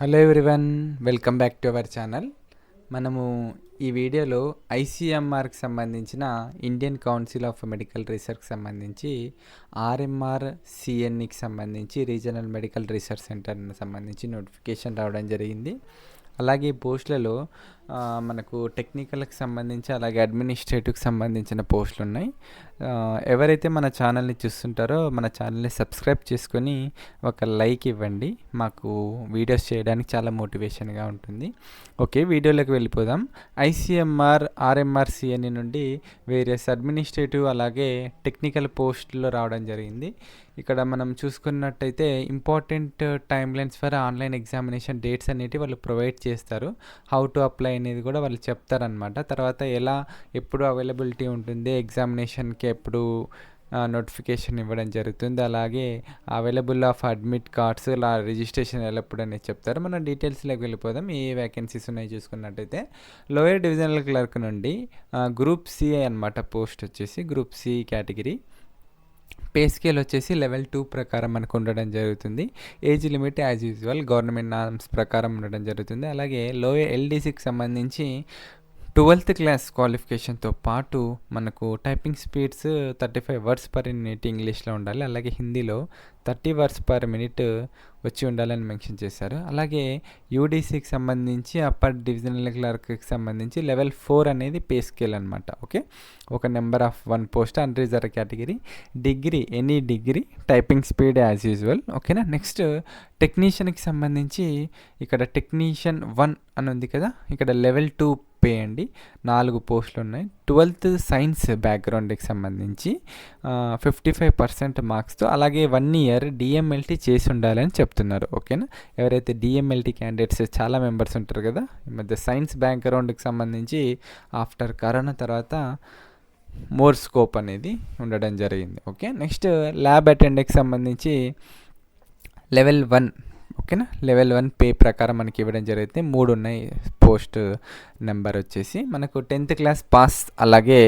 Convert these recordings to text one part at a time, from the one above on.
Hello everyone welcome back to our channel మనము ఈ వీడియోలో ఐసీఎంఆర్కి సంబంధించిన ఇండియన్ కౌన్సిల్ ఆఫ్ మెడికల్ రీసెర్చ్కి సంబంధించి ఆర్ఎంఆర్ సిఎన్ఈకి సంబంధించి రీజనల్ మెడికల్ రీసెర్చ్ సెంటర్కి సంబంధించి నోటిఫికేషన్ రావడం జరిగింది. అలాగే పోస్టులలో మనకు టెక్నికల్కి సంబంధించి అలాగే అడ్మినిస్ట్రేటివ్కి సంబంధించిన పోస్టులు ఉన్నాయి. ఎవరైతే మన ఛానల్ని చూస్తుంటారో మన ఛానల్ని సబ్స్క్రైబ్ చేసుకొని ఒక లైక్ ఇవ్వండి. మాకు వీడియోస్ చేయడానికి చాలా మోటివేషన్గా ఉంటుంది. ఓకే వీడియోలోకి వెళ్ళిపోదాం. ఐసీఎంఆర్ ఆర్ఎంఆర్సిఎన్ఈ నుండి వేరియస్ అడ్మినిస్ట్రేటివ్ అలాగే టెక్నికల్ పోస్టుల్లో రావడం జరిగింది. ఇక్కడ మనం చూసుకున్నట్టయితే important time lines for online examination dates అనేటివి వాళ్ళు ప్రొవైడ్ చేస్తారు. హౌ టు అప్లై అనేది కూడా వాళ్ళు చెప్తారనమాట తర్వాత ఎలా ఎప్పుడు అవైలబిలిటీ ఉంటుంది ఎగ్జామినేషన్కి ఎప్పుడు నోటిఫికేషన్ ఇవ్వడం జరుగుతుంది. అలాగే అవైలబుల్ ఆఫ్ అడ్మిట్ కార్డ్స్ ఇలా రిజిస్ట్రేషన్ ఎప్పుడు అనేది చెప్తారు. మనం డీటెయిల్స్లోకి వెళ్ళిపోదాం. ఏ వేకెన్సీస్ ఉన్నాయి చూసుకున్నట్టయితే. లోయర్ డివిజనల్ క్లర్క్ నుండి గ్రూప్ సి అనమాట పోస్ట్ వచ్చేసి. Group C category. Pay scale వచ్చేసి లెవెల్ టూ ప్రకారం మనకు ఉండడం జరుగుతుంది. Age limit as usual government norms ప్రకారం ఉండడం జరుగుతుంది. అలాగే లోయర్ ఎల్డీసీకి సంబంధించి ట్వెల్త్ క్లాస్ క్వాలిఫికేషన్తో పాటు మనకు typing speeds thirty five words per minute ఇంగ్లీష్లో ఉండాలి. అలాగే హిందీలో థర్టీ వర్డ్స్ పర్ మినిట్ వచ్చి ఉండాలని మెన్షన్ చేశారు. అలాగే యూడీసీకి సంబంధించి అప్పర్ డివిజనల్ క్లర్క్కి సంబంధించి లెవెల్ ఫోర్ అనేది పే స్కేల్ అనమాట ఓకే? ఒక number of one post unreserved category. Degree any degree typing speed as usual. ఓకేనా? నెక్స్ట్ టెక్నీషియన్కి సంబంధించి ఇక్కడ టెక్నీషియన్ వన్ అని ఉంది కదా? ఇక్కడ లెవెల్ టూ పే నాలుగు పోస్టులు ఉన్నాయి. ట్వెల్త్ సైన్స్ బ్యాక్గ్రౌండ్కి సంబంధించి ఫిఫ్టీ ఫైవ్ పర్సెంట్ మార్క్స్తో అలాగే వన్ ఇయర్ డిఎంఎల్టీ చేసి ఉండాలని చెప్తున్నారు. ఓకేనా? ఎవరైతే డిఎంఎల్టీ క్యాండిడేట్స్ చాలా మెంబర్స్ ఉంటారు కదా? ఈ మధ్య సైన్స్ బ్యాక్గ్రౌండ్కి సంబంధించి ఆఫ్టర్ కరోనా తర్వాత మోర్ స్కోప్ అనేది ఉండడం జరిగింది. ఓకే? నెక్స్ట్ ల్యాబ్ అటెండెంట్కి సంబంధించి లెవెల్ వన్ ఓకేనా? లెవెల్ వన్ పే ప్రకారం మనకి ఇవ్వడం జరిగితే మూడు ఉన్నాయి పోస్ట్ నెంబర్ వచ్చేసి. మనకు టెన్త్ క్లాస్ పాస్ అలాగే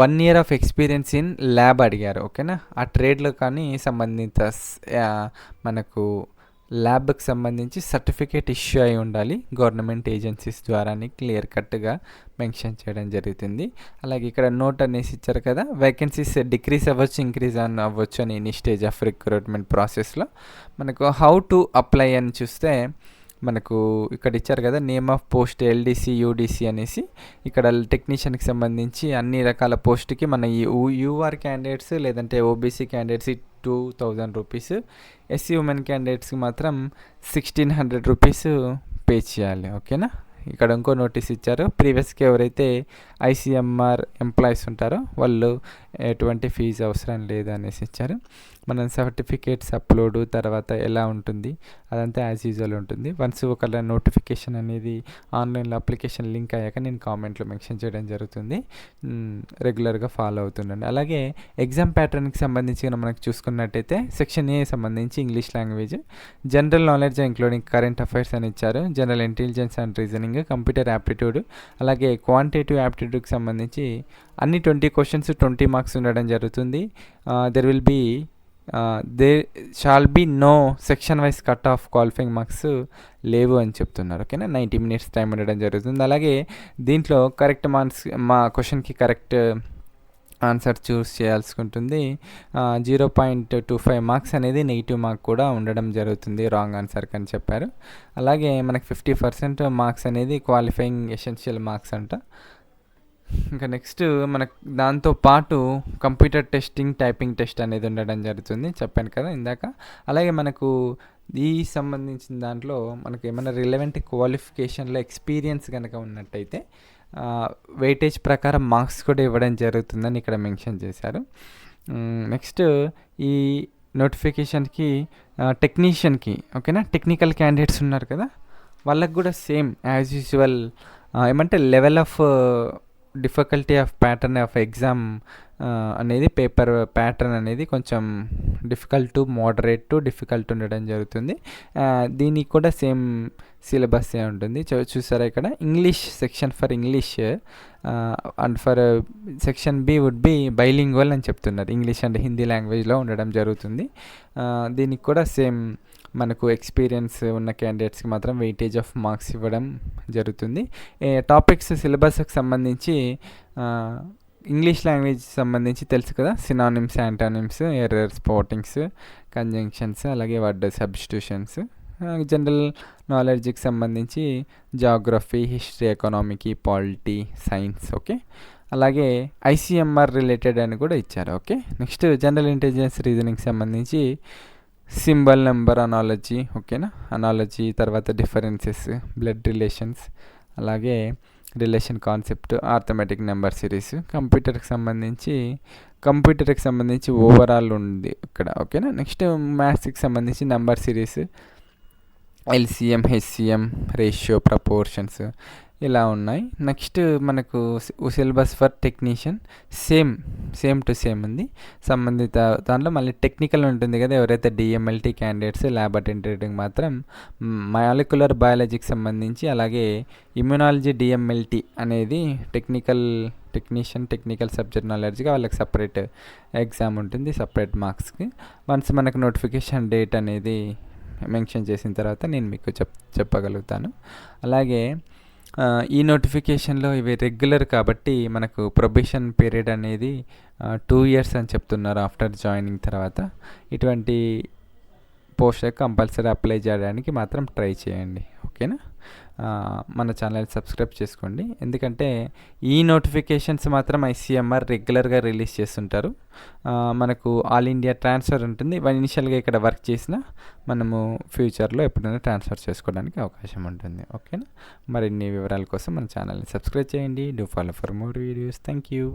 one year of experience in lab అడిగారు ఓకేనా? ఆ ట్రేడ్లో కానీ సంబంధిత మనకు ల్యాబ్కి సంబంధించి సర్టిఫికేట్ ఇష్యూ అయి ఉండాలి. గవర్నమెంట్ ఏజెన్సీస్ ద్వారాని క్లియర్ కట్గా మెన్షన్ చేయడం జరుగుతుంది. అలాగే ఇక్కడ నోట్ అనేసి ఇచ్చారు కదా వేకెన్సీస్ డిక్రీస్ అవ్వచ్చు ఇంక్రీజ్ అని అవ్వచ్చు అని ఎనీ స్టేజ్ ఆఫ్ రిక్రూట్మెంట్ ప్రాసెస్లో మనకు హౌ టు అప్లై అని చూస్తే మనకు ఇక్కడ ఇచ్చారు కదా name of post LDC UDC అనేసి. ఇక్కడ టెక్నీషియన్కి సంబంధించి అన్ని రకాల పోస్ట్కి మన ఈ యూఆర్ క్యాండిడేట్స్ లేదంటే OBC candidates two thousand rupees SC women క్యాండిడేట్స్కి మాత్రం సిక్స్టీన్ హండ్రెడ్ రూపీస్ పే చేయాలి ఓకేనా ఇక్కడ ఇంకో నోటీస్ ఇచ్చారు. ప్రీవియస్కి ఎవరైతే ఐసీఎంఆర్ ఎంప్లాయీస్ ఉంటారో వాళ్ళు ఎటువంటి ఫీజు అవసరం లేదు అనేసి ఇచ్చారు. మనం సర్టిఫికేట్స్ అప్లోడ్ తర్వాత ఎలా ఉంటుంది? అదంతా యాజ్ యూజువల్ ఉంటుంది. వన్స్ ఒకళ్ళ నోటిఫికేషన్ అనేది ఆన్లైన్లో అప్లికేషన్ లింక్ అయ్యాక నేను కామెంట్లో మెన్షన్ చేయడం జరుగుతుంది. రెగ్యులర్గా ఫాలో అవుతుండండి. అలాగే ఎగ్జామ్ ప్యాటర్న్కి సంబంధించి మనకు చూసుకున్నట్టయితే సెక్షన్ ఏ సంబంధించి English language general knowledge including current affairs అని ఇచ్చారు. General intelligence and reasoning computer aptitude అలాగే క్వాంటిటేటివ్ యాప్టిట్యూడ్కి సంబంధించి అన్ని ట్వంటీ క్వశ్చన్స్ ట్వంటీ మార్క్స్ ఉండడం జరుగుతుంది. There will be they shall be no section wise cut off qualifying marks లేవు అని చెప్తున్నారు ఓకేనా? నైంటీ మినిట్స్ టైం ఉండడం జరుగుతుంది. అలాగే దీంట్లో కరెక్ట్ మార్క్స్ మా క్వశ్చన్కి కరెక్ట్ ఆన్సర్ చూస్ చేయాల్సి ఉంటుంది zero point two five marks అనేది నెగిటివ్ మార్క్ కూడా ఉండడం జరుగుతుంది రాంగ్ ఆన్సర్కి అని చెప్పారు. అలాగే మనకి ఫిఫ్టీ పర్సెంట్ మార్క్స్ అనేది క్వాలిఫైయింగ్ ఎసెన్షియల్ మార్క్స్ అంట. ఇంకా నెక్స్ట్ మనకు దాంతో పాటు కంప్యూటర్ టెస్టింగ్ టైపింగ్ టెస్ట్ అనేది ఉండడం జరుగుతుంది. చెప్పాను కదా ఇందాక. అలాగే మనకు ఈ సంబంధించిన దాంట్లో మనకు ఏమైనా రిలవెంట్ క్వాలిఫికేషన్లో ఎక్స్పీరియన్స్ కనుక ఉన్నట్టయితే వెయిటేజ్ ప్రకారం మార్క్స్ కూడా ఇవ్వడం జరుగుతుందని ఇక్కడ మెన్షన్ చేశారు. నెక్స్ట్ ఈ నోటిఫికేషన్కి టెక్నీషియన్కి ఓకేనా టెక్నికల్ క్యాండిడేట్స్ ఉన్నారు కదా? వాళ్ళకు కూడా సేమ్ యాజ్ యూజువల్ ఏమంటే level of difficulty of pattern of exam ఆ, అనేది పేపర్ ప్యాటర్న్ అనేది కొంచెం difficult to moderate to difficult ఉండడం జరుగుతుంది. దీనికి కూడా సేమ్ సిలబస్ ఉంటుంది. చూ- చూసారా ఇక్కడ? English section for English and for section B would be bilingual అని చెప్తున్నారు. ఇంగ్లీష్ అండ్ హిందీ లాంగ్వేజ్లో ఉండడం జరుగుతుంది. దీనికి కూడా సేమ్ మనకు ఎక్స్పీరియన్స్ ఉన్న క్యాండిడేట్స్కి మాత్రం వెయిటేజ్ ఆఫ్ మార్క్స్ ఇవ్వడం జరుగుతుంది. టాపిక్స్ సిలబస్కి సంబంధించి ఇంగ్లీష్ లాంగ్వేజ్ సంబంధించి తెలుసు కదా? Synonyms antonyms error sportings conjunctions అలాగే వర్డ్ సబ్స్టిట్యూషన్స్ జనరల్ నాలెడ్జ్కి సంబంధించి geography history economic polity science okay అలాగే ఐసీఎంఆర్ రిలేటెడ్ అని కూడా ఇచ్చారు okay next general intelligence reasoning సంబంధించి సింబల్ నెంబర్ అనాలజీ ఓకేనా అనాలజీ తర్వాత డిఫరెన్సెస్ బ్లడ్ రిలేషన్స్ అలాగే relation concept arithmetic number series. కంప్యూటర్కి సంబంధించి కంప్యూటర్కి సంబంధించి ఓవరాల్ ఉంది ఇక్కడ ఓకేనా? నెక్స్ట్ మ్యాథ్స్కి సంబంధించి number series. LCM HCM ratio proportions ఇలా ఉన్నాయి. నెక్స్ట్ మనకు syllabus for technician same same to same ఉంది. సంబంధిత దాంట్లో మళ్ళీ టెక్నికల్ ఉంటుంది కదా ఎవరైతే డిఎంఎల్టీ క్యాండిడేట్స్ ల్యాబ్ అటెండెంట్ మాత్రం మాలిక్యులర్ బయాలజీకి సంబంధించి అలాగే ఇమ్యునాలజీ డిఎంఎల్టీ అనేది టెక్నికల్ టెక్నీషియన్ టెక్నికల్ సబ్జెక్ట్ నాలెడ్జ్గా వాళ్ళకి సపరేట్ ఎగ్జామ్ ఉంటుంది సపరేట్ మార్క్స్కి వన్స్ మనకు నోటిఫికేషన్ డేట్ అనేది మెన్షన్ చేసిన తర్వాత నేను మీకు చెప్ చెప్పగలుగుతాను. అలాగే ఈ నోటిఫికేషన్లో ఇవి రెగ్యులర్ కాబట్టి మనకు ప్రొబిషన్ పీరియడ్ అనేది టూ ఇయర్స్ అని చెప్తున్నారు ఆఫ్టర్ జాయినింగ్ తర్వాత. ఇటువంటి పోస్ట్ కంపల్సరీ అప్లై చేయడానికి మాత్రం ట్రై చేయండి. ఓకేనా? మన ఛానల్ సబ్స్క్రైబ్ చేసుకోండి. ఎందుకంటే ఈ నోటిఫికేషన్స్ మాత్రం ఐసీఎంఆర్ రెగ్యులర్గా రిలీజ్ చేస్తుంటారు. మనకు ఆల్ ఇండియా ట్రాన్స్ఫర్ ఉంటుంది. ఇనిషియల్గా ఇక్కడ వర్క్ చేసిన మనము ఫ్యూచర్లో ఎప్పుడైనా ట్రాన్స్ఫర్ చేసుకోవడానికి అవకాశం ఉంటుంది. ఓకేనా? మరిన్ని వివరాల కోసం మన ఛానల్ని సబ్స్క్రైబ్ చేయండి. Do follow for more videos. Thank you